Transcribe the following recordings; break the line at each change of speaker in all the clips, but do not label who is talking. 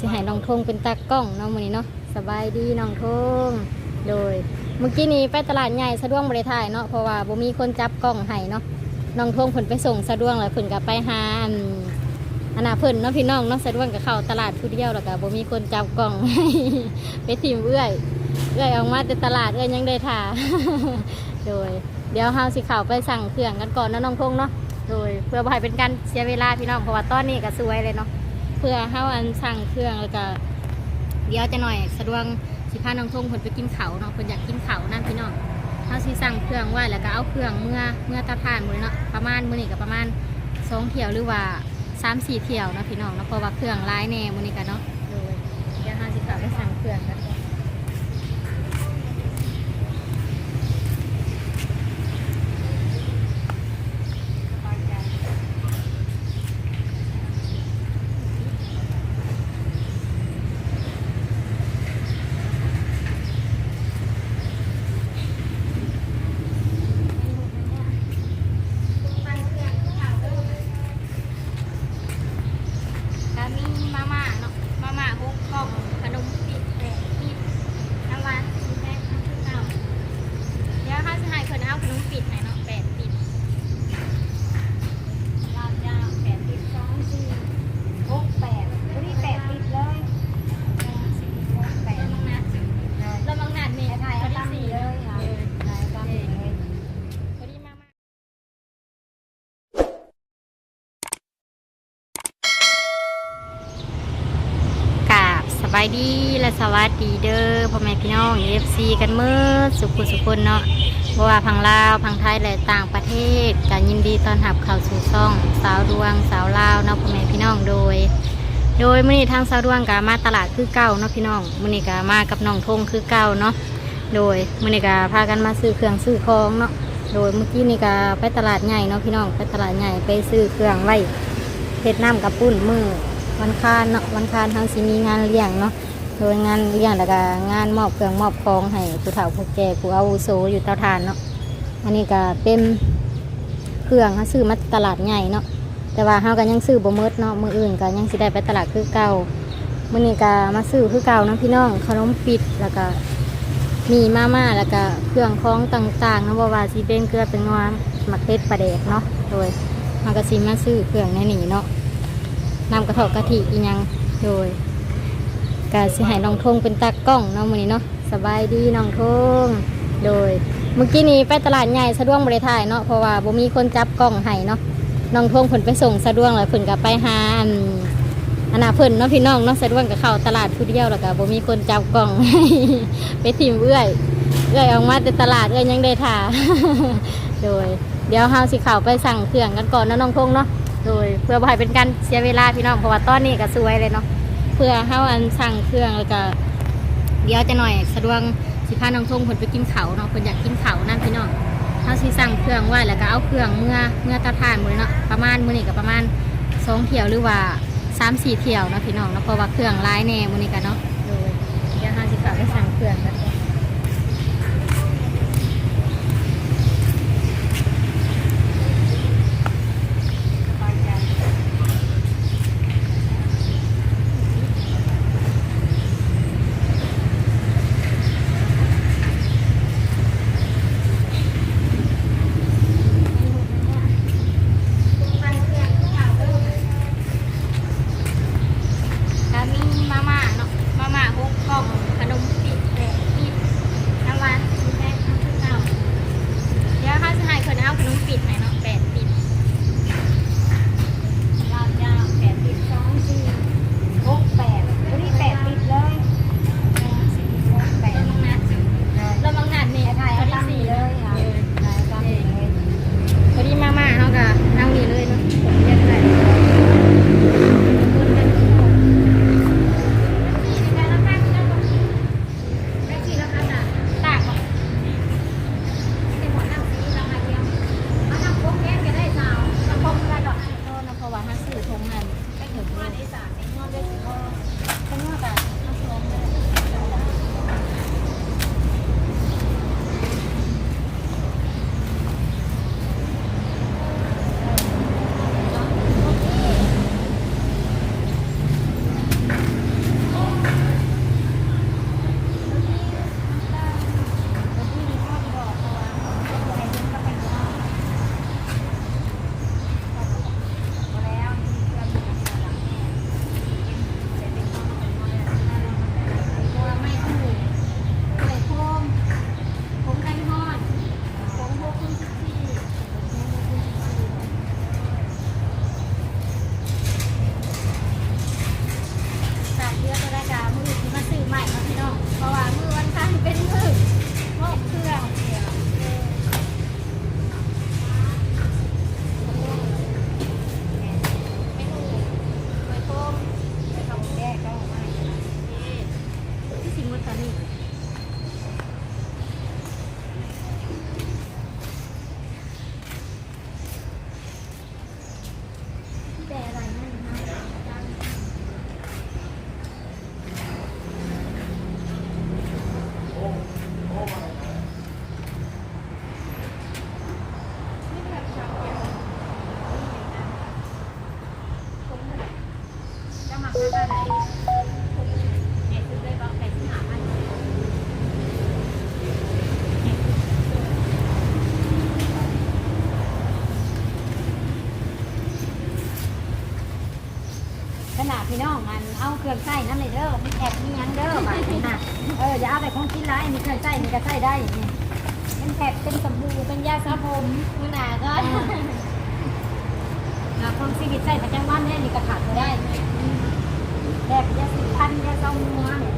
สิให้น้องทงเป็นตากล้องเนาะมื้อนี้เนาะสบายดีน้องทงโดยเมื่อกี้นี้ไปตลาดใหญ่สะดวกบริถ่ายเนาะเพราะว่าบ่มีคนจับกล้องให้เนาะน้องทงเพิ่นไปส่งสะดวกแล้วเพิ่นก็ไปหาอันอันน่ะเพิ่นเนาะพี่น้องเนาะสะดวกก็เข้าตลาดผู้เดียวแล้วก็บ่มีคนจับกล้องให้ไปทีมเอื้อยเอื้อยออกมาแต่ตลาดเอื้อยยังได้ท่าโดย เดี๋ยวเฮาสิเข้าไปสั่งเครื่องกันก่อนเนาะน้องทงเนาะโดยเพื่อบ่ให้เป็นการเสียเวลาพี่น้องเพราะว่าตอนนี้ก็สวยเลยเนาะ เพื่อเฮาอันสั่งเครื่องแล้วก็เดี๋ยวจะหน่อยสะดวกสิพาน้องทงเพิ่นไปกินเขาเนาะเพิ่นอยากกินเขานั่นพี่น้องเฮาสิสั่งเครื่องไว้แล้วก็เอาเครื่องเมื่อเมื่อตะทานมือเนาะประมาณมื้อนี้ก็ประมาณสองเที่ยวหรือว่าสามสี่เที่ยวนะพี่น้องเนาะเพราะว่าเครื่องร้ายแน่มื้อนี้กันเนาะโดยเดี๋ยวเฮาสิเข้าไปสั่งเครื่องกันก่อนก็มีมาม่าเนาะมาม่าหกกล่องขนมปิดแปดปิดน้ำหวานสีแดงน้ำผึ้งเก่าเดี๋ยวเฮาสิให้เพิ่นเอาขนม ปิดให้เนาะแปดปิด
ลาดยาวแปดติดสองสี่หกแปดตัวนี้แปดติดเลยหกแปด
แล้วมังนัดล้วมังนัดนี่
ถ่าย
เขา
เอาตั้ง
สี่
เล
ย
ค่ะถ่ายตั้งเลย
พอดีมาม่ากราบสบายดีและสวัสดีเด้อพ่อแม่พี่น้องเอฟซีกันเมื่อสุขุสุคนเนาะ บ่ว่าพังลาวพังไทยและต่างประเทศการยินดีต้อนรับเข้าสู่ช่องสาวดวงสาวลาวเนาะพ่อแม่พี่น้องโดย โดยมื้อนี้ทางสาวดวงกามาตลาดคือเก่าเนาะพี่น้องมื้อนี้กามากับน้องทงคือเก่าเนาะโดยมื้อนี้กาพากันมาซื้อเครื่องซื้อของเนาะโดยเมื่อกี้นี่กาไปตลาดใหญ่เนาะพี่น้องไปตลาดใหญ่ไปซื้อเครื่องไว้เฮ็ดน้ำกับปุ้นมือวันคานเนาะวันคานทางสิมีงานเลี้ยงเนาะ โดยงานเลี้ยงแล้วก็งานมอบเครื่องมอบของให้ผู้เฒ่าผู้แก่ผู้อาวุโสอยู่เตาทานเนาะอันนี้ก็เป็นเครื่องเขาซื้อมาตลาดใหญ่เนาะแต่ว่าเฮาก็ยังซื้อบ่หมดเนาะมืออื่นก็ยังสิได้ไปตลาดคือเก่ามื้อนี้ก็มาซื้อคือเก่าเนาะพี่น้องขนมปิดแล้วก็มีมาม่าแล้วก็เครื่องของต่างๆเนาะบ่ว่าสิเป็นเกลือเป็นงวมักเทศปลาแดกเนาะโดยเฮาก็สิมาซื้อเครื่องในนี้เนาะนำกระเถอกกะทิอีหยังโดย กาสิให้น้องทงเป็นตากล้องเนาะมื้อนี้เนาะสบายดีน้องทงโดยเมื่อกี้นี้ไปตลาดใหญ่สะดวกบริถ่ายเนาะเพราะว่าบ่มีคนจับกล้องให้เนาะน้องทงเพิ่นไปส่งสะดวกแล้วเพิ่นก็ไปหาอันอันน่ะเพิ่นเนาะพี่น้องเนาะสะดวกก็เข้าตลาดผู้เดียวแล้วก็บ่มีคนจับกล้องให้ไปทีมเอื้อยเอื้อยออกมาแต่ตลาดเอื้อยยังได้ท่าโดย เดี๋ยวเฮาสิเข้าไปสั่งเครื่องกันก่อนเนาะน้องทงเนาะโดยเพื่อบ่ให้เป็นการเสียเวลาพี่น้องเพราะว่าตอนนี้ก็สวยเลยเนาะ พื่อเฮาอันสั่งเครื่องแล้วก็เดี๋ยวจะหน่อยสะดวกสิพาน้องทงเพิ่นไปกินเขาเนาะเพิ่นอยากกินเขานั่นพี่น้องเฮาสิสั่งเครื่องไว้แล้วก็เอาเครื่องเมื่อเมื่อตาทานมือเนาะประมาณมื้อนี้ก็ประมาณสองเที่ยวหรือว่าสามสี่เที่ยวเนาะพี่น้องเนาะเพราะว่าเครื่องร้ายแน่มื้อนี้กันเนาะโดยเดี๋ยวเฮาสิกลับไปสั่งเครื่อง
กัน เอาเครื่องใส่นั่นเลยเด้อมีแอบมีหยังเด้อบ่ายนี้นะเอออย่าเอาไปของกินไรมีเครื่องใส่มีก็ใส่ได้นี่เป็นแผบเป็นสบู่เป็นยาสระผมมือหนาก็หาคนชีวิตใส่ประจำวันเนี่ยนี่ก็ขาดไม่ได้แบบยาสีฟันยาซองมัวเนี่ย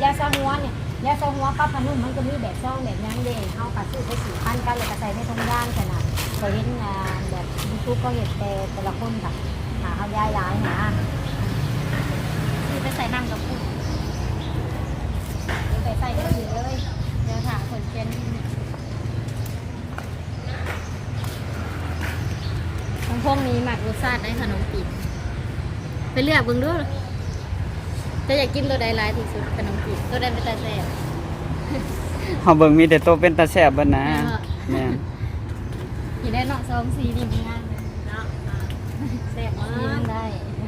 เป็นสบู่ยาซาหัวเนี่ยยาซาหัวกับพนุ่มมันก็มีแบบซองแบบนั้นเด้เขาปัดซื้อไปสี่พันกันเลยก็ใส่ในทงย่างขนาดเคยเห็นงานแบบยูทูบก็เห็นแต่แต่ละคนค่ะหาเขาย้ายย้ายนะซื้อไปใส่น้ำกับกุ้งไปใส่ได้ดีเลยเดี๋ยวถามคนเชียน
ของพวกนี้หมักรสชาติได้ขนมปีบไปเลือกเบิ่งดู จะอยากกินตัวใดหลายที่สุดขนมปีบตัวใดเป็นตาแซ่บ
เฮาเบิ่งมีแต่โตวเป็นตาแซ่บเบิดนะ
แม่นบ่
แม่น
อยู่ได้เนาะซองสีนี่มีงานเลยเนาะอ่า
แซ่บ
กิ
มาก
นได้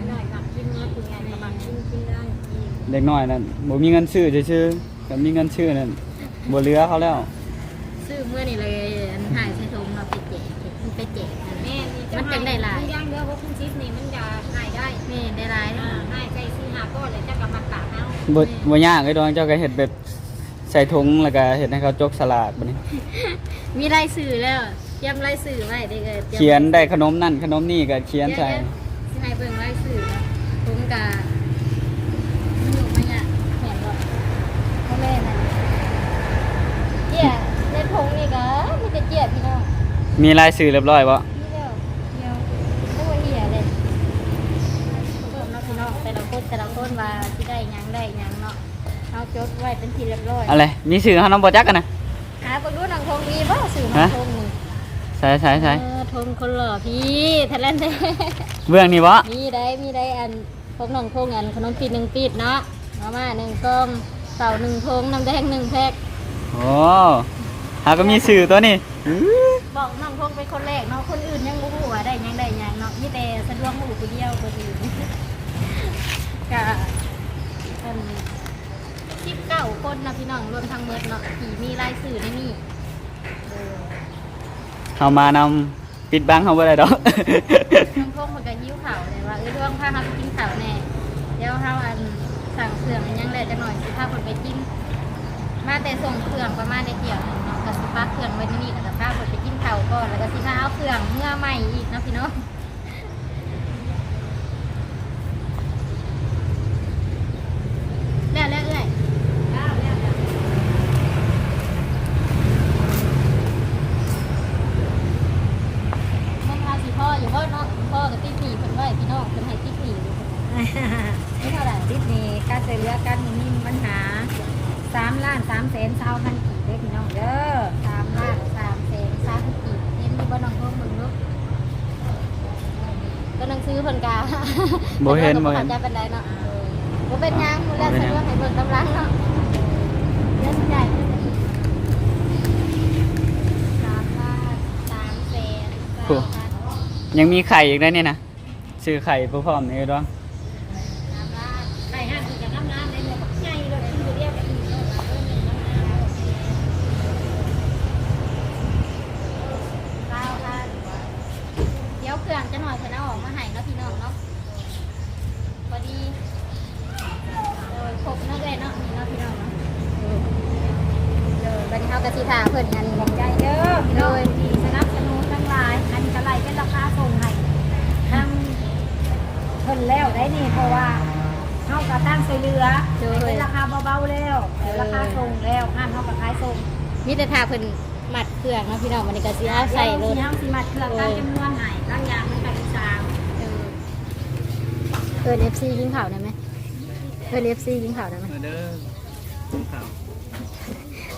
หน่อยกับกินมาคุณยายกับบางกินกินได้กิน
เด็กน้อยนั่นบ่มีเงินซื้อซื่อๆก็มีเงินซื้อนั่นบ่เหลือเขาแล้ว
ซื้อเมื่อนี่เลยอันหายใส่ถุงมาไปแจกไปแจกอัน
แม่
นี้
นี่
มันจังได้หลาย
ย่างเด้อเพราะคุณชิปนี่มันจะหายได้
นี่ได้หลาย
อ่าหายใจซื้อหาก้อนเลยจะกลั บมาตากเอา
บ่บ่ยากไอ้ดองเจ้าก็เฮ็ดแบบใส่ถุงแล้วก็เฮ็ดให้เขาจกสลากบัดนี้
มีรายสื่อแล้วเตรียมรายสื่อไว้ได้เลยตรีม
เขียนได้ขนมนั่นขนมนี่ก็เขียนใส่
ดี๋วๆสิให้เบิ่งรายสื่อนะผมกะมันอยู่มาเนี่ยแหนบ่พ่อแม่น่ะเจี๊ยในถุงนี่ก็มีแต่เจี๊ยพี่น้อง
มีรายชื่อเรียบร้อยบ่
นี่เดียวเดียวไม่ว่าเหี้ยเลยเพิ่มเนาะพี่น้องแต่ละคนแต่ละคนว่าที่ได้หยังได้หยังเนาะเอา จดไว้เป็นที่เรียบร้อย
อะไรมีชื่อเฮานำบ่จักกันนะ
หาเบิ่งดูหนังทงมีบ่สื่อหนังทงนี่
ใส่ใส่ใส่
เออทงคนหล่อพี่ทะเลนเด้
เบื้องนี่บ่
มีได้มีได้อันพกหนองพงอันขนมปีหนึ่งปีดเนาะมาม่าหนึ่งกล่องเต่าหนึ่งพงน้ำแดงหนึ่งแพ็ค
โอ้หาก็มีชื่อตัวนี้อื้อ
บอกน้องพงเป็นคนแรกเนาะคนอื่นยังบ่ฮู้ว่าได้หยังได้หยังเนาะมีแต่สะดวกหูผู้เดียวคนอื่นกะอันสิบเก้าคนนะพี่น้องรวมทั้งเมดเนาะที่มีรายสื่อในนี่เออ
เฮามานำปิดบังเฮาบ่ได้ดอก
น้องพงมันก็ยิ้วเขาเลยว่าเออดวงพาเขาไปกินเขาวแน่เดี๋ยวเขาอันสั่งเครื่องอันยังแหละจะหน่อยสิพาคนไปกิน มาแต่ส่งเครื่องประมาณในเที่ยวหนึงเนาะก็สิพาเครื่องไว้ที่นี่แล้วก็พาคนไปกินข้าวก่อนแล้วก็สิพาเอาเครื่องเมื่อใหม่อีกเนาะพี่น้องแล้วแล้วเอ้ย
ข้าวแล้วจ้ะ
แม่พาสิพ่ออยู่พ่อเนาะพ่อกับติ๊กหนีเพี่น้องเพิ่นให้ติ๊กหนีอยู่เพิ่นี่
เท่าไหร่ทิศนี้การเสียเหลือกันนี่มีปัญหาสามล้านสามแสนเท่าพันกี่เด้อพี่น้องเด้อ
สามล้านสามแสนสามสิบกี่เห็นมีบ่น้องเพิ่มมึงลูกก็นังซื้อเพิ่นกา
บ่เห็นบ่
บ่
เห็น
จะเป็นไรเนาะบ่เป็นยังมื้อแรกสะดวกให้เบิ่งกำลังเนาะเล่นใหญ่
ยังมีไข่อีกได้นี่ยนะ ชื่อไข่พร้อมนี่ด้วย
สามล้าน
ไข่ห้าสิบกับน้ำน้ำในเรือบักใหญ่เลยที่เรียกกันอีกเนาะเออหนึ่งน้ำน้ำ
จะหน่อยเพิ่นเอาออกมาให้เนาะพี่น้องเนาะพอดีโอ้ยครบเนาะเลยเนาะนี่เนาะพี่น้องเนาะ
เด้อบัดนี้เฮาก็สิท่าเพิ่นอัน
ขอบใจเด้อพี่น้องที่สนับสนุนทั้งหลาย อันนี้ก็ไล่เป็นราคาส่งให้ทั้งเพิ่นแล้วได้นี่เพราะว่าเฮาก็ตั้งใส่เรือเป็นราคาเบาๆแล้วแต่ราคาส่งแล้วห้ามเฮาก็ขายส่ง
มีแต่ท่าเพิ่นมัดเครื่องเนาะพี่น้องวันนี้ก็สิเอาใส่รถ
เฮาสิมาเครื่องตามจำนวนให้บางอย่างมันก็อีกสาม
เออเอิ้น FC กินข้าวได้ไหมเอิ้น FC กินข้าวได้ไหม
มาเด้อข่าว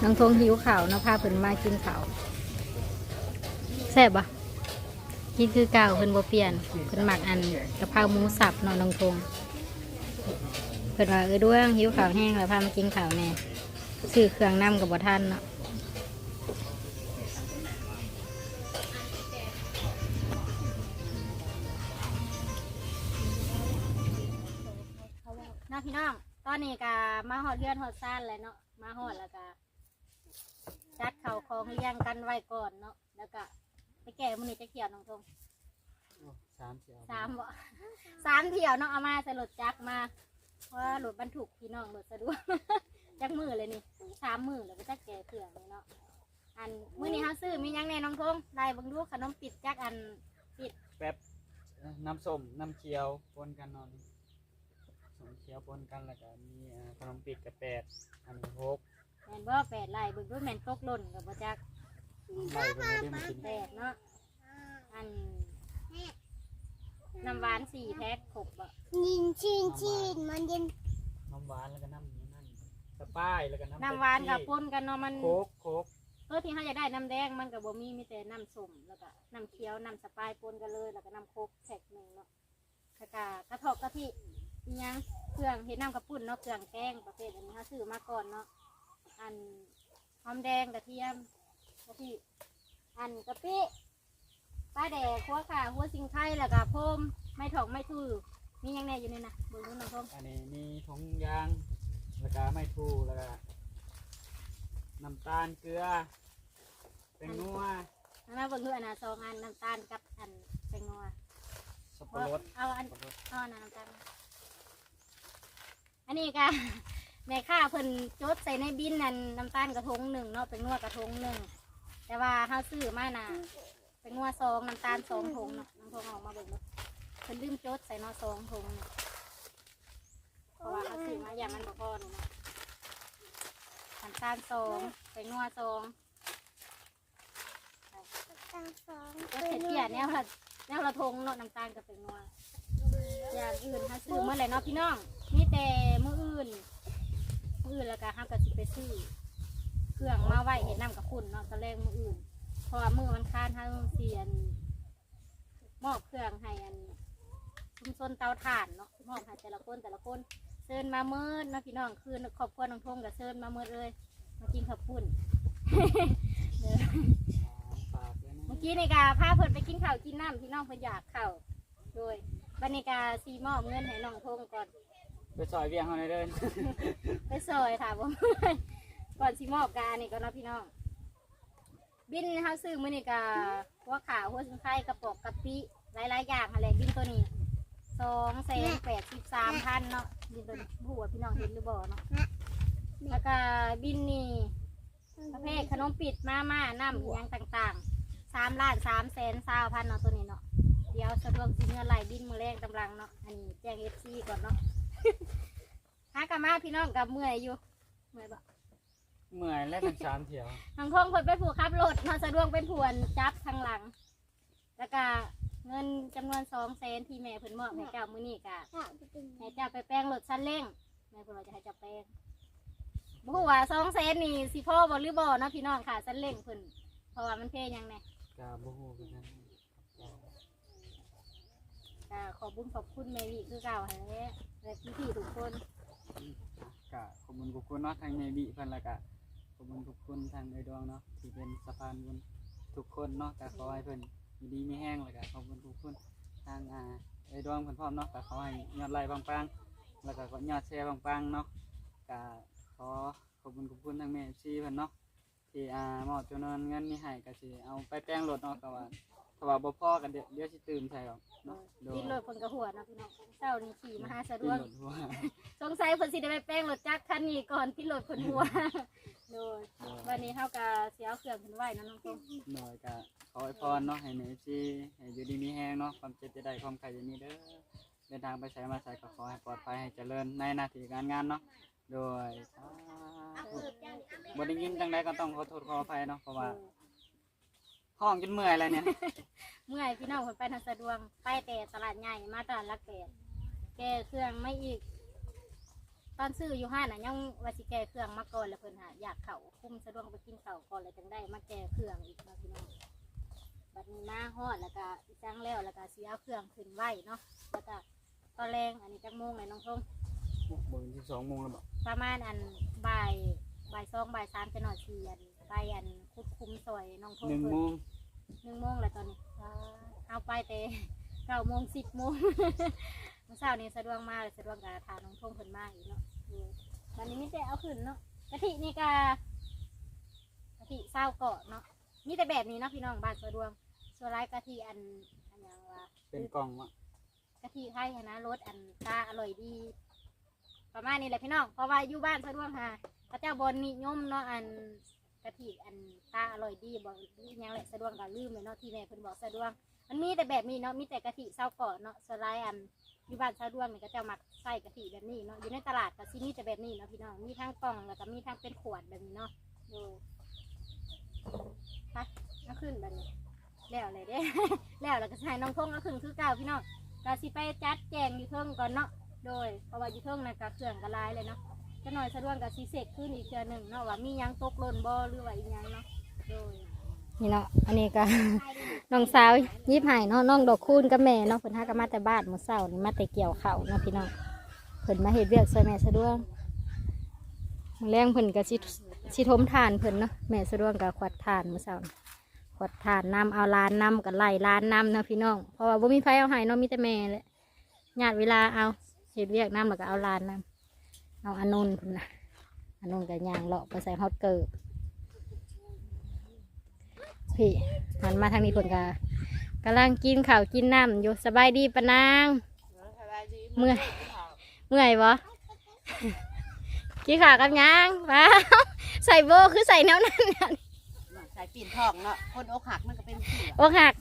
น้องทงหิวข้าวเนาะพาเพิ่นมากินข้าวแซ่บบ่กินคือเก่าเพิ่นบ่เปลี่ยนเพิ่นมักอันกะเพราหมูสับเนาะน้องทงเพิ่นว่าเออด้วงหิวข้าวแห้งแล้วพามากินข้าวแน่ซื้อเครื่องนํกับบ่ทันเนาะ
น้องตอนนี้ก็มาฮอดเรือนฮอดซ่านแล้วเนาะมาฮอดแล้วก็จัดเข่าวของเลี้ยงกันไว้ก่อนเนาะแล้วก็ไปแก่มื้อนี้จะเขียวน้องทง
สามเสียว
สามบ่สามเที่ยวเนาะเอามาใส่รถจักรมาเพราะว่ารถบรรทุกพี่น้องรถสะดวกจักมือเลยนี่สามมือแล้วก็จักแก่เครื่องเลยเนาะอันมื้อนี้เฮาซื้อมีหยังแน่น้องทงได้เบิ่งดูขนมปิดจักอัน
แป๊บเอ่อน้ำส้มน้ำเขียวปนกันเนอนส้มเขียวปนกันแล้วก็มีเอ่อขนมปีกกระแปดอันนี้หก
แม่นบ่แปดไร่เบิ่งดูแม่นตกหล่นกับบ่จัก
ไล่ไปเลยได้มากิน
แปดเนาะอันน้ำหวานสี่แพ็คครบบ่
ยินชินชินมันเย็น
น้ำหวานแล้วก็น้ำนี้นั่นสปายแล้วก็น้ำ
น้ำหวานกับปนกันเนาะมัน
โคกโคก
เออที่เขาจะได้น้ำแดงมันกับบ่มีมีแต่น้ำส้มแล้วก็น้ำเขียวน้ำสปายปนกันเลย แล้วก็น้ำโคกแพ็คหนึ่งเนาะแล้วก็กระทอกกะทิอีหยัง เครื่องเฮ็ดน้ำกระปุ่นเนาะเครื่องแกงประเภทอันนี้เขาซื้อมาก่อนเนาะอันหอมแดงกระเทียมกะทิอันกะปิป้าแดกหัวข่าหัวสิงไข่แล้วก็โพมไม่ถอกไม่ทื่อมีหยังแน่อยู่ในน่ะเบิ่งดูหน่อยพม
อันนี้มีถุงยางแล้วก็ไม่ทูแล้วก็น้ำตาลเกลือเป็นนัว
อันนั้นเบิ่งดูอันน่ะสองอันน้ำตาลกับอันแตงโม
สับปะรด
เอาอัน
สับปะรด
เอาอันนั้นน้ำตาลมา อันนี้ก็ แม่ค้าเพิ่นจดใส่ในบินนั่นน้ำตาลกระทงหนึ่งเนาะเป็นนวดกระทงหนึ่งแต่ว่าเฮาซื้อมาน่ะเป็นนวดซองน้ำตาลสองถุงเนาะน้ำทงอออกมาเบิ่งเนาะเพิ่นลืมจดใส่เนาะสองถุงเนาะเพราะว่าเขาซื้อมาอย่างมันบ่พอเนาะน้ำตาลสองเป็นนวดสอง
ตั้งสอง
ก็เสร็จเที่ยแนวละแนวละทงเนาะน้ำตาลกับเป็นนัวอย่างอื่นถ้าซื้อเมื่อไหร่เนาะพี่น้อง มีแต่มืออื่นมืออื่นแล้วก็ห้ามกับสิไปซื้อเครื่องมาไหวเห็นน้ำกับคุณเนาะตอนแรกมื้ออื่นเพราะว่ามือมันค้านห้าเสียนมอบเครื่องให้อันชุมชนเตาถ่านเนาะมอบให้แต่ละคนแต่ละคนเชิญมาเมื่อเนาะพี่น้องคือครอบครัวน้องทงกับเชิญมาเมื่อเลยมากินข้าวปุ้นเมื่อกี้ในกาพาเพิ่นไปกินข้าวกินน้ำพี่น้องเพิ่นอยากข้าวโดยบรรยากาศซีมอบเงินให้น้องทงก่อน
ไปซอยเวียงเขาเลยเดิน
ไปซอยถามว่าก่อนซีมอบกานี่ก็เนาะพี่น้อง บินเฮาซื้อมื้อนี้กาหัวขาวหัวสิงไข่กระปอกกะปิหลายๆอย่างอะไรบินตัวนี้สองแสนแปดสิบสามพันเนาะบินตัวนี้ผู้ว่าพี่น้องเห็นหรือบ่เนาะแล้วก็บินนี่ประเภทขนมปิดมาม่าน้ำอิหยังต่างๆสามล้านสามแสนสาวพันเนาะตัวนี้เนาะเดี๋ยวสะดวกสิเงินไหลบินมือแรงกำลังเนาะอันนี้แจ้งเอฟซีก่อนเนาะ หากะมาพี่น้องกับเมื่อยอยู่เมื่อยบ่
เมื่อยแล้วกันสามเถียว
ทางทงเพิ่นไปผูกขับรถเนาะสะดวกเป็นผวนจับทางหลัง แล้วก็เงินจำนวนสองแสนที่แม่เพิ่นมอบให้เจ้ามื้อนี้กะ
ข้าวจะเป็น
ให้เจ้าไปแปลงรถชั้นเร่งแม่เพิ่นว่าจะให้เจ้าแปลงบ่ฮู้ว่าสองแสนนี่สิพ่อบ่หรือบ่เนาะพี่น้องค่ะชั้นเร่งเพิ่นเพราะว่ามันเพยยังไง
กาบูฮูกันนั้น
ก็ขอบุญขอบคุณแม่วิคือเก่าให้และและพี่ๆทุกคน
กะขอบคุณทุกคนเนาะทางเนบิเพิ่นและกะขอบคุณทุกคนทางในดวงเนาะที่เป็นสะพานบุญทุกคนเนาะกะขอให้เพิ่นอยู่ดีมีแห้งและกะขอบคุณทุกคนทางอ่าในดวงเพิ่นพร้อมเนาะกะขอให้ยอดไลค์ปังๆแล้วก็ยอดแชร์ปังๆเนาะกะขอขอบคุณขอบคุณทางแม่ซีเพิ่นเนาะที่อ่ามอบจำนวนเงินนี้ให้ก็สิเอาไปแปลงรถเนาะก็ว่า ถ้าว่าบ่พอกันเดี๋ยวเดี๋ยวสิตื่มใส่หรอกเนาะโดย
ติดรถคนกระหัวเนาะพี่น้องเช้านี่ขี่มาหาสะด
ตื่
วนก
รถหัว
สงสัยเพิ่นสิได้ไปแป้งรถจักรคันนี้ก่อนที่รถคนหัวโดย วันนี้เฮาก็สิเอาเครื่องขึ้นไว้เนาะน้องตุ้ม
หน่อยก็ขอให้พรเนาะให้แม่ซีให้อยู่ดีมีแฮงเนาะความเจ็บจะได้ความไข่จะมีเด้อเดินทางไปใช้มาใส่ก็ขอให้ปลอดภัยให้เจริญในหน้าที่การงานเนาะโดยสาธุบ่ได้ยินจังไดก็ต้องขอโทษขออภัยเนาะเพราะว่า ห้องจนเมื่อยแล้วเนี่ย
เมื่อยพี่น้องเพิ่นไปทางสะดวกไปแต่ตลาดใหญ่มาตลาดลักแปดแก้เครื่องไม่อีก ตอนซื้ออยู่ห้านน่ะยังว่าสิแก้เครื่องมาก่อนแล้วเพิ่นหาอยากเข้าคุมสะดวกไปกินข้าวก่อนเลยจังได้มาแก้เครื่องอีกเนาะพี่น้องบัดนี้มาฮอดแล้วก็อีจังแล้วแล้วก็สิเอาเครื่องขึ้นไว้เนาะแล้วก็ตอนแรงอันนี้จักโมงเลยน้องทง
บ่ถึง12โมงแล้วบ่
ประมาณอันบ่ายบ่ายสองบ่ายสามจะหน่อยเชียน ไปอันคุดคุ้มซอยน้องทง
หนึ่ง
เพิ่น
โมง
หนึ่งโมงแล้วตอนนี้อ่าเอาไปแต่เก้าโมงสิบโมงเมื่อเช้านี้สะดวกมากเลยสะดวกกับทานน้องทงเพิ่นมากอีกเนาะเออวันนี้ไมแต่เอาขึ้นเนาะกะทินี่กกะทิเศร้าเกาะเนาะมีแต่แบบนี้เนาะพี่น้องบ้านสะดวกส่วนไรกะทิอันอันอย่างว่า
เป็นกล่องวะ
กะทิไทยหั้นนะรสอันตาอร่อยดี ประมาณนี้แหละพี่น้องเพราะว่าอยู่บ้านสะดวกค่ะพระเจ้าบนนิยมเนาะอัน กะทิอันตาอร่อยดีบอกอีหยังแหละสะดวกก็ลืมเลยเนาะที่แม่เพิ่นบอกสะดวกมันมีแต่แบบนี้เนาะมีแต่กะทิเศร้าก่อนเนาะสไลด์อันอยู่บ้านสะดวกเนี่ยก็จะมักใส่กะทิแบบนี้เนาะอยู่ในตลาดก็ซีนี่จะแบบนี้เนาะพี่น้องมีทั้งกล่องแล้วก็มีทั้งเป็นขวดแบบนี้เนาะดูไปเอาขึ้นแบบนี้ แล้วเลยเด้ แล้วแล้วก็ใส่น้องพงเอาขึ้นคือเก่าพี่น้องก็สิไปจัดแจงอยู่เทิงก่อนเนาะโดยเพราะว่าอยู่เทิงนะก็เครื่องก็หลายเลยเนาะ จะหน่อยสะดวกกับซีเสกขึ้นอีกเทือหนึ่งเนาะว่ามีหยังตกหล่นบ่หรือว่าอีหยังเนาะโดย
นี่เนาะ อันนี้ก็ น้องสาวยิบใหายเนาะน้องดอกคูณกับแม่เนาะเพิ่นหาก็มาแต่บ้านมื้อเช้านี่มาแต่เกี่ยวข้าวเนาะพี่น้องเพิ่นมาเฮ็ดเวียกซอยแม่สะดวกมื้อแรงเพิ่นก็สิสิทมทานเพิ่นเนาะแม่สะดวกก็ขวัดทานมื้อเช้านี่ขวัดทานน้ำเอาล้านน้ำกับไล่ลานน้ำเนาะพี่น้องเพราะว่าบ่มีไฟเอาให้เนาะมีแต่แม่แหละญาติเวลาเอาเฮ็ดเวียกน้ำแล้วก็เอาล้านน้ำ เอาอานนท์พุ่นน่ะอานนท์ก็ย่างเลาะไปใส่ฮอตเกิร์บพี่หันมาทางนี้เพิ่นก็กำลังกินข้าวกินน้ำอยู่สบายดีปะนาง เมื่อยเมื่อยบ่กินข้าวกับหยังว้าวใส่โบคือใส่แนวนั้นน่ะ
ใส่ปีนทองเนาะคนอกหักมันก็เป็นเสือ
โอ้หัก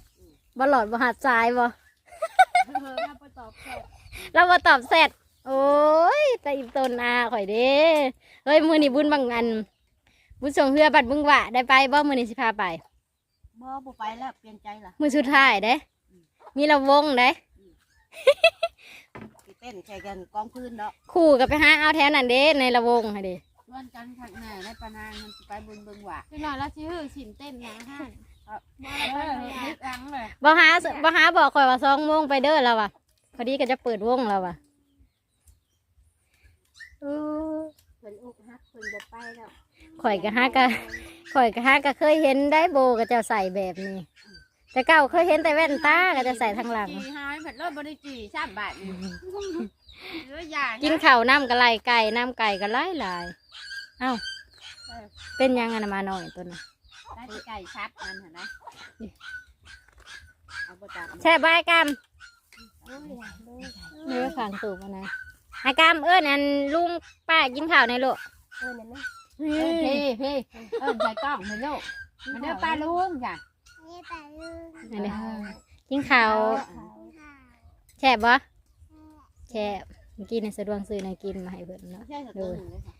บ่หลอดบ่หัดใจบ่
เออมาประตอบแค่
เราบ่ตอบเสร็จ โอ้ยแต่อีตนอาข่อยเด้เฮ้ยมื้อนี้บุญบางอัน บุญส่งเรือบัดบึงหวะได้ไปบ่มื้อนี้สิพาไป
บ่บ่ไปแล้วเปลี่ยนใจละ
มื้อสุดท้ายเด้ มีระวงเด้
ไปเต้นแข่กันกองพื้นเนาะ
คู่กับไปหาเอาแถวนั้นเด้ในระวงค่ะเด้
ชวนกันทักแหน่ในปานางมันสิไปบุญเบิงหวะ
พี่น้อยแล้วชื่อสินเต้นนะฮะ
เออนึกอังเลย
บ่หาบ่หาบอกข่อยว่าสองโมงไปเด้อแล้วว่ะพอดีก็จะเปิดวงแล้วว่ะ อู้
เพิ่นอุกฮักเพิ่นบ่ไปแล้ว
ข่อยก็หาก็ข่อยก็หาก็เคยเห็นได้โบก็จะใส่แบบนี้ แต่เก่าเคยเห็นแต่แว่นตาก็จะใส่ทางหลัง
จีหายผัดรถบริจีสามบาทนี่เอออย่า
กินข้าวน้ำกะไลไก่น้ำไก่ก็ไล่หลายเอ้าเป็นยังไงนะมาหน่อยตัวน่ะ
ได้ที่ไก่ชับมันเห็นไหมเอาประจับ
แช่บายกรรมเนื้อขังตูบนะ ไอ้กรรมเอิ้นอันลุงป้ากินข้าวในโลก
เออนั่นนะ
เออพี่พี่เออใส่กล้องเห็นลูกมันเด้อปลาลุงจ้ะ
นี่แต่ลืม
อันนี้กินข้าวแช่บบ่แช่เมื่อกี้ในสะดวกซื้อในกินมาให้เพิ่นเนาะ
ใช่สักตัวหนึ่งเลยค่ะ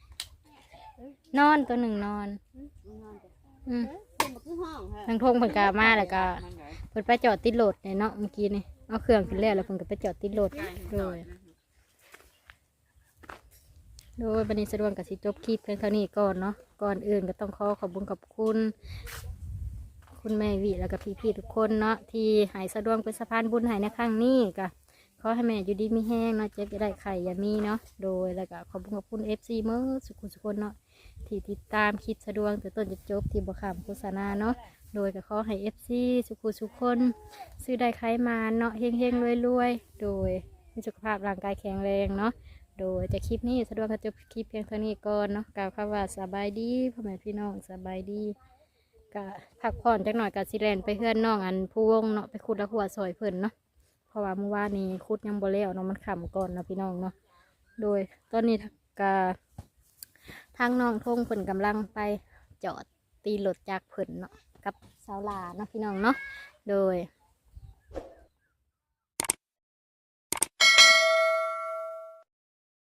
นอนตัวหนึ่งนอน
นอนจ้ะ
อืม
เป็นแบบคือห้องฮะ
ทางทงเพิ่นก็มาแล้วก็เพิ่นไปจอดติดรถเนี่ยเนาะเมื่อกี้นี่เอาเครื่องขึ้นแล้วแล้วเพิ่นก็ไปจอดติดรถโดย โดยบันนี้สะดวกกับสิจบคลิปเพียงเท่านี้ก่อนเนาะก่อนอื่นก็ต้องขอขอบคุณขอบคุณ คุณแม่วิแล้วก็พี่ๆทุกคนเนาะที่หายสะดวกเป็นสะพานบุญหายในครั้งนี้ก็ขอให้แม่อยู่ดีมีแห้งเนาะเจ็บจะได้ไข่อย่ามีเนาะโดยแล้วก็ขอบคุณขอบคุณเอฟซีเมื่อสุขุสุคนเนาะที่ติดตามคิดสะดวกแต่ต้นจะจบที่บขามโฆษณาเนาะโดยก็ขอให้เอฟซีสุขุสุคนซื้อได้ใครมาเนาะเฮงเฮงรวยรวยโดยมีสุขภาพร่างกายแข็งแรงเนาะ โดยจะคลิปนี้สะดวกก็จบคลิปเพียงเท่านี้ก่อนเนาะกล่าวคำว่าสบายดีพ่อแม่พี่น้องสบายดีกก็พักผ่อนจักหน่อยก็สิแลนไปเพื่อนน้องอันผู้วงเนาะไปขุดละหัวซอยเพิ่นเนาะเพราะว่าเมื่อวานนี้ขุดยังบ่แล้วเนาะมันขำก่อนเนาะพี่น้องเนาะโดยตอนนี้ก็ทางน้องทงเพิ่นกำลังไปจอดตีรถจากเพิ่นเนาะกับสาวลาเนาะพี่น้องเนาะโดย